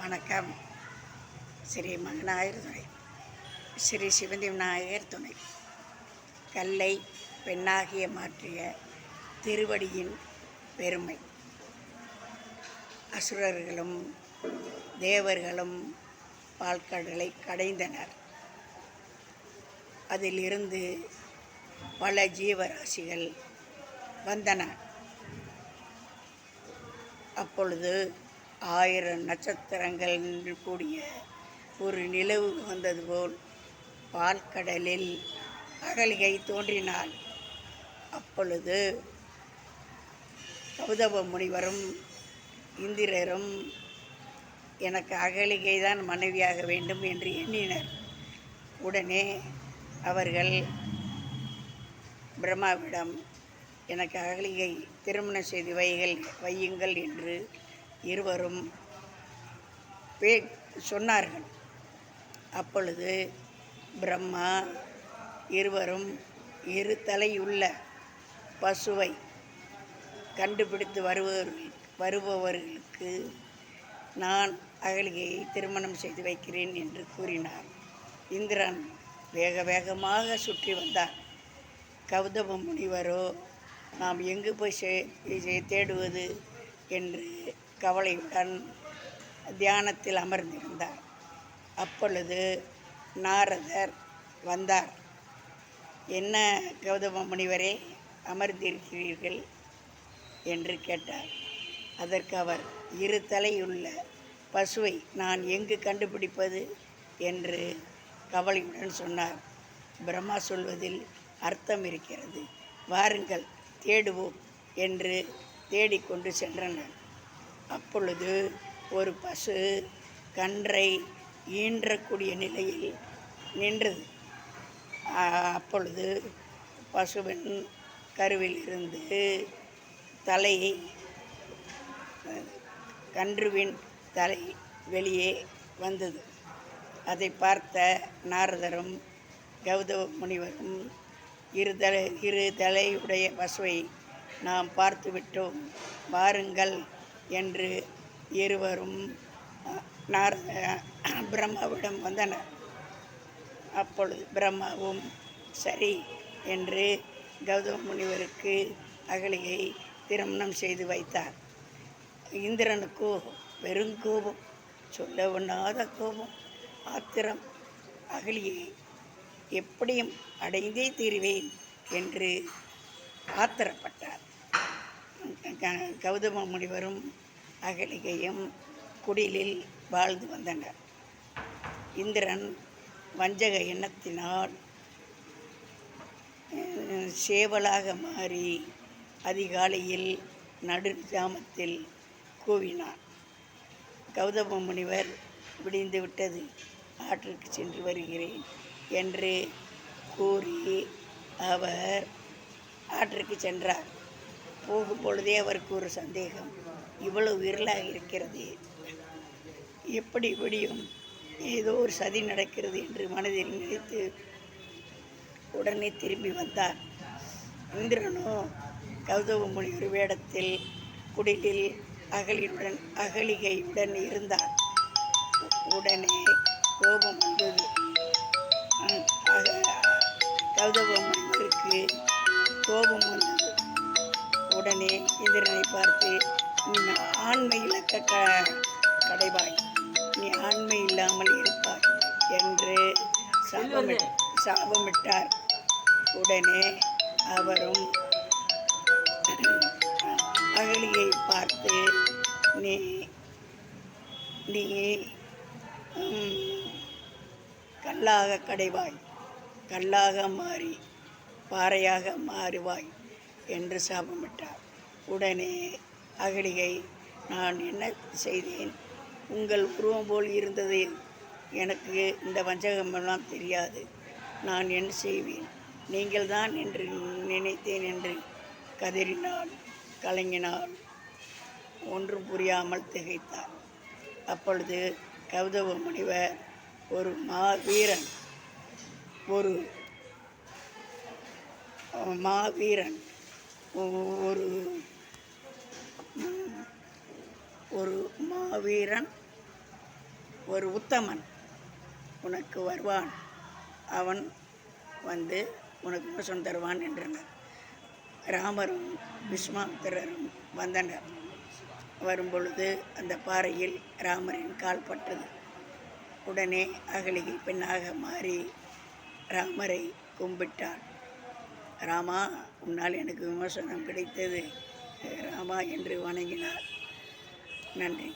வணக்கம். ஸ்ரீ மகநாயகர் துணை. ஸ்ரீ சிவந்தி விநாயகர் துணை. கல்லை பெண்ணாகிய மாற்றிய திருவடியின் பெருமை. அசுரர்களும் தேவர்களும் பால்கடலை கடைந்தனர். அதிலிருந்து பல ஜீவராசிகள் வந்தன. அப்பொழுது ஆயிரம் நட்சத்திரங்கள் நின்று கூடிய ஒரு நிலவு வந்தது போல் பால்கடலில் அகலிகை தோன்றினாள். அப்பொழுது கௌதவ முனிவரும் இந்திரரும் எனக்கு அகலிகை தான் மனைவியாக வேண்டும் என்று எண்ணினர். உடனே அவர்கள் பிரம்மாவிடம் எனக்கு அகலிகை திருமணம் செய்து வைகள் வையுங்கள் என்று இருவரும் பே சொன்னார்கள். அப்பொழுது பிரம்மா இருவரும் இரு தலையுள்ள பசுவை கண்டுபிடித்து வருபவர்கள் வருபவர்களுக்கு நான் அகலிகையை திருமணம் செய்து வைக்கிறேன் என்று கூறினார். இந்திரன் வேக வேகமாக சுற்றி வந்தார் கௌதம முனிவரோ நாம் எங்கு போய் சே- தேடுவது? என்று கவலையுடன் தியானத்தில் அமர்ந்திருந்தார். அப்பொழுது நாரதர் வந்தார். என்ன கௌதம முனிவரே அமர்ந்திருக்கிறீர்கள்? என்று கேட்டார். அதற்கு அவர் இரு தலையுள்ள பசுவை நான் எங்கு கண்டுபிடிப்பது? என்று கவலையுடன் சொன்னார். பிரம்மா சொல்வதில் அர்த்தம் இருக்கிறது. வாருங்கள் தேடுவோம் என்று தேடிக்கொண்டு சென்றனர். அப்பொழுது ஒரு பசு கன்றை ஈன்றக்கூடிய நிலையில் நின்றது. அப்பொழுது பசுவின் கருவில் இருந்து கன்றுவின் தலை வெளியே வந்தது. அதை பார்த்த நாரதரும் கௌதவ முனிவரும் இரு தலை இரு தலையுடைய பசுவை நாம் பார்த்து விட்டோம் வாருங்கள் என்று இருவரும் நார பிரம்மாவிடம் வந்தனர். அப்பொழுது பிரம்மாவும் சரி என்று கௌதம முனிவருக்கு அகலியை திருமணம் செய்து வைத்தார். இந்திரனுக்கோ பெருங்கோபம் சொல்ல ஒண்ணாத கோபம் ஆத்திரம். அகலியை எப்படியும் அடைந்தே தீருவேன் என்று ஆத்திரப்பட்டார். க- கௌதம முனிவரும் அகலிகையும் குடிலில் வாழ்ந்து வந்தனர். இந்திரன் வஞ்சக எண்ணத்தினால் சேவலாக மாறி அதிகாலையில் நடு ஜாமத்தில் கூவினான். கௌதம முனிவர் விடிந்து விட்டது ஆற்றுக்கு சென்று வருகிறேன் என்று கூறி அவர் ஆற்றுக்கு சென்றார். போகும் பொழுதே அவருக்கு ஒரு சந்தேகம். இவ்வளவு விரலாக இருக்கிறது. எப்படி விடியும்? ஏதோ ஒரு சதி நடக்கிறது என்று மனதில் நினைத்து உடனே திரும்பி வந்தார். இந்திரனோ கௌதம முனிவர் வேடத்தில் குடிலில் அகலியுடன் அகலிகையுடன் இருந்தார். உடனே கோபம் வந்தது. அஹ் அக- முனிவருக்கு கோபம் உடனே இந்திரனை பார்த்து நீ ஆண்மை இழக்க க கடைவாய். நீ ஆண்மை இல்லாமல் இருப்பாய் என்று சாபமிட் சாபமிட்டார். உடனே அவரும் அகலியை பார்த்து நீ நீ கல்லாக கடைவாய். கல்லாக மாறி பாறையாக மாறுவாய். என்று சாபமிட்டார். உடனே அகலிகை நான் என்ன செய்தேன்? உங்கள் உருவம் போல் இருந்தது. எனக்கு இந்த வஞ்சகமெல்லாம் தெரியாது. நான் என்ன செய்வேன்? நீங்கள் தான் என்று நினைத்தேன் என்று கதறினாள் கலங்கினாள். ஒன்றும் புரியாமல் திகைத்தார் அப்பொழுது கௌதவ முனிவர் ஒரு மாவீரன் ஒரு மாவீரன் ஒரு ஒரு மாவீரன் ஒரு உத்தமன் உனக்கு வருவான். அவன் வந்து உனக்கு மோசம் தருவான் என்றனர். ராமரும் விஸ்வாமித்திரரும் வந்தனர். வரும்பொழுது அந்த பாறையில் ராமரின் கால் பட்டது. உடனே அகலிகை பெண்ணாக மாறி ராமரை கும்பிட்டாள். ராமா உன்னால் எனக்கு விமர்சனம் கிடைத்தது. ராமா என்று வணங்கினார். நன்றி.